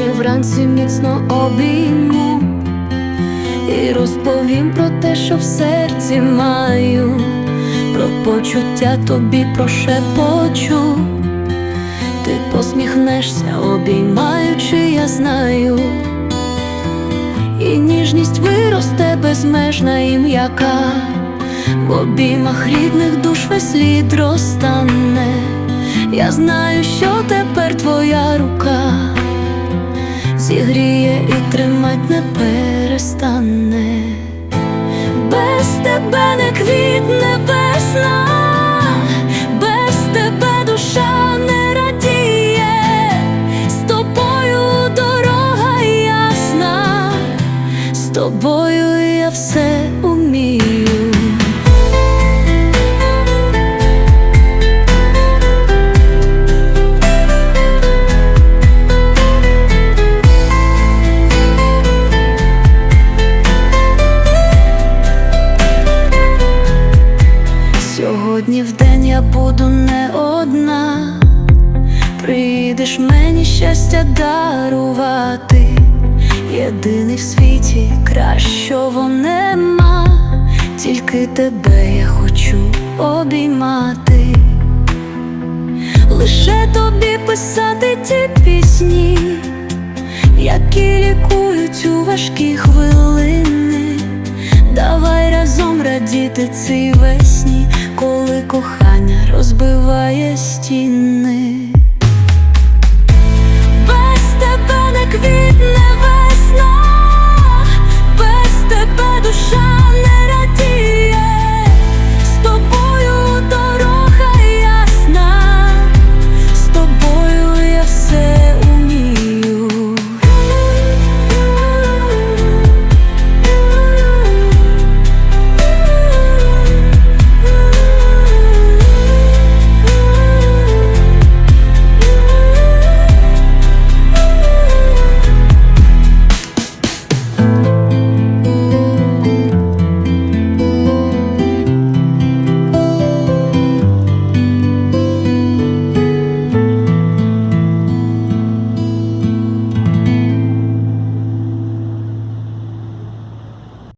вранці міцно обійму і розповім про те, що в серці маю, про почуття тобі прошепочу. Ти посміхнешся, обіймаючи, я знаю, і ніжність виросте безмежна і м'яка, в обіймах рідних душ весь слід розтане. Я знаю, що тепер твоя рука зігріє і тримать не перестане. Без тебе не квітне весна, без тебе душа не радіє, з тобою дорога ясна, з тобою я все умію. Сьогодні в день я буду не одна, прийдеш мені щастя дарувати. Єдиний в світі кращого нема, тільки тебе я хочу обіймати. Лише тобі писати ті пісні, які лікують у важкі хвилини. Давай разом радіти цій весні, con